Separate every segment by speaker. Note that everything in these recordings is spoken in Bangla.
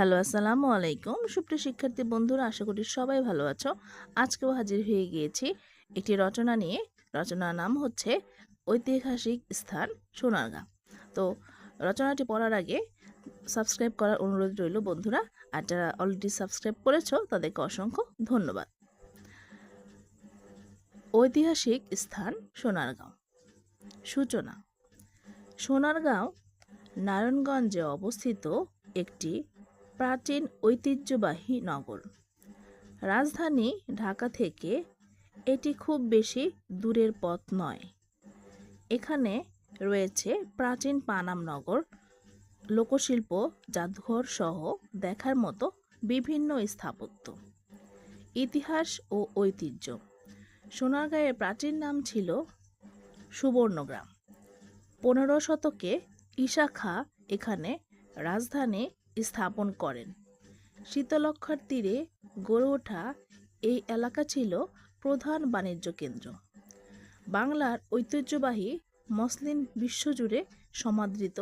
Speaker 1: হ্যালো, আসসালামু আলাইকুম। সুপ্রিয় শিক্ষার্থী বন্ধুরা, আশা করি সবাই ভালো আছো। আজকেও হাজির হয়ে গিয়েছি একটি রচনা নিয়ে। রচনার নাম হচ্ছে ঐতিহাসিক স্থান সোনারগাঁ। তো রচনাটি পড়ার আগে সাবস্ক্রাইব করার অনুরোধ রইল বন্ধুরা, আর যারা অলরেডি সাবস্ক্রাইব করেছ, তাদেরকে অসংখ্য ধন্যবাদ। ঐতিহাসিক স্থান সোনারগাঁও। সূচনা। সোনারগাঁও, নারায়ণগঞ্জে অবস্থিত একটি প্রাচীন ঐতিহ্যবাহী নগর। রাজধানী ঢাকা থেকে এটি খুব বেশি দূরের পথ নয়। এখানে রয়েছে প্রাচীন পানাম নগর, লোকশিল্প, জাদুঘর সহ দেখার মতো বিভিন্ন স্থাপত্য। ইতিহাস ও ঐতিহ্য। সোনারগাঁয়ের প্রাচীন নাম ছিল সুবর্ণগ্রাম। পনেরো শতকে ঈশা খাঁ এখানে রাজধানী স্থাপন করেন। শীতলক্ষার তীরে গড়ে ওঠা এই এলাকা ছিল প্রধান বাণিজ্য কেন্দ্র। বাংলার ঐতিহ্যবাহী মসলিন বিশ্বজুড়ে সমাদৃত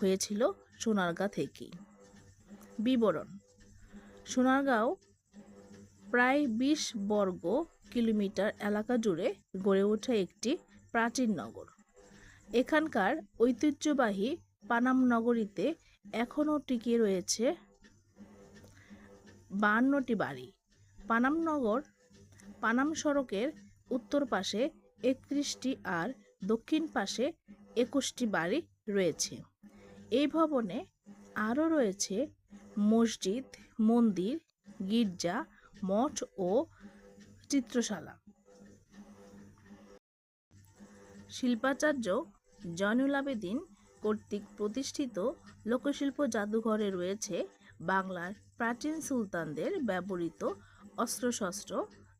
Speaker 1: হয়েছিল সোনারগাঁ থেকেই। বিবরণ, সোনারগাঁও প্রায় বিশ বর্গ কিলোমিটার এলাকা জুড়ে গড়ে ওঠা একটি প্রাচীন নগর। এখানকার ঐতিহ্যবাহী পানাম নগরীতে এখনও টিকে রয়েছে বাহান্নটি বাড়ি। পানামনগর পানাম সড়কের উত্তর পাশে একত্রিশটি আর দক্ষিণ পাশে একুশটি বাড়ি রয়েছে। এই ভবনে আরও রয়েছে মসজিদ, মন্দির, গির্জা, মঠ ও চিত্রশালা। শিল্পাচার্য জয়নুল আবেদিন কর্তৃক প্রতিষ্ঠিত লোকশিল্প জাদুঘরে রয়েছে বাংলার প্রাচীন সুলতানদের ব্যবহৃত অস্ত্রশস্ত্র,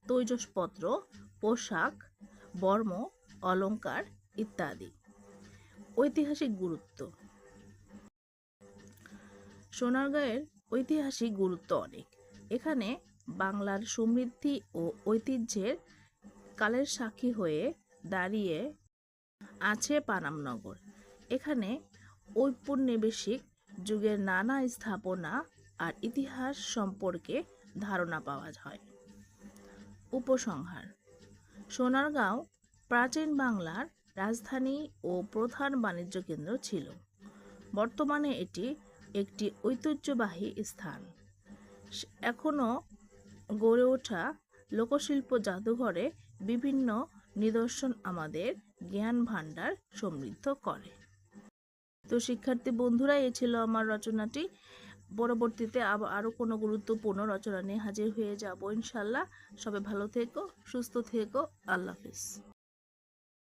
Speaker 1: তৈজসপত্র, পোশাক, বর্ম, অলংকার ইত্যাদি। ঐতিহাসিক গুরুত্ব। সোনারগাঁয়ের ঐতিহাসিক গুরুত্ব অনেক। এখানে বাংলার সমৃদ্ধি ও ঐতিহ্যের কালের সাক্ষী হয়ে দাঁড়িয়ে আছে পানামনগর। এখানে ঔপনিবেশিক যুগের নানা স্থাপনা আর ইতিহাস সম্পর্কে ধারণা পাওয়া যায়। উপসংহার, সোনারগাঁও প্রাচীন বাংলার রাজধানী ও প্রধান বাণিজ্য কেন্দ্র ছিল। বর্তমানে এটি একটি ঐতিহ্যবাহী স্থান। এখনও গড়ে ওঠা লোকশিল্প জাদুঘরে বিভিন্ন নিদর্শন আমাদের জ্ঞান ভাণ্ডার সমৃদ্ধ করে। তো শিক্ষার্থী বন্ধুরা, এ ছিল আমার রচনাটি। পরবর্তীতে আরও কোনো গুরুত্বপূর্ণ রচনা নিয়ে হাজির হয়ে যাব ইনশাল্লাহ। সবাই ভালো থেকো, সুস্থ থেকো। আল্লাহ হাফিজ।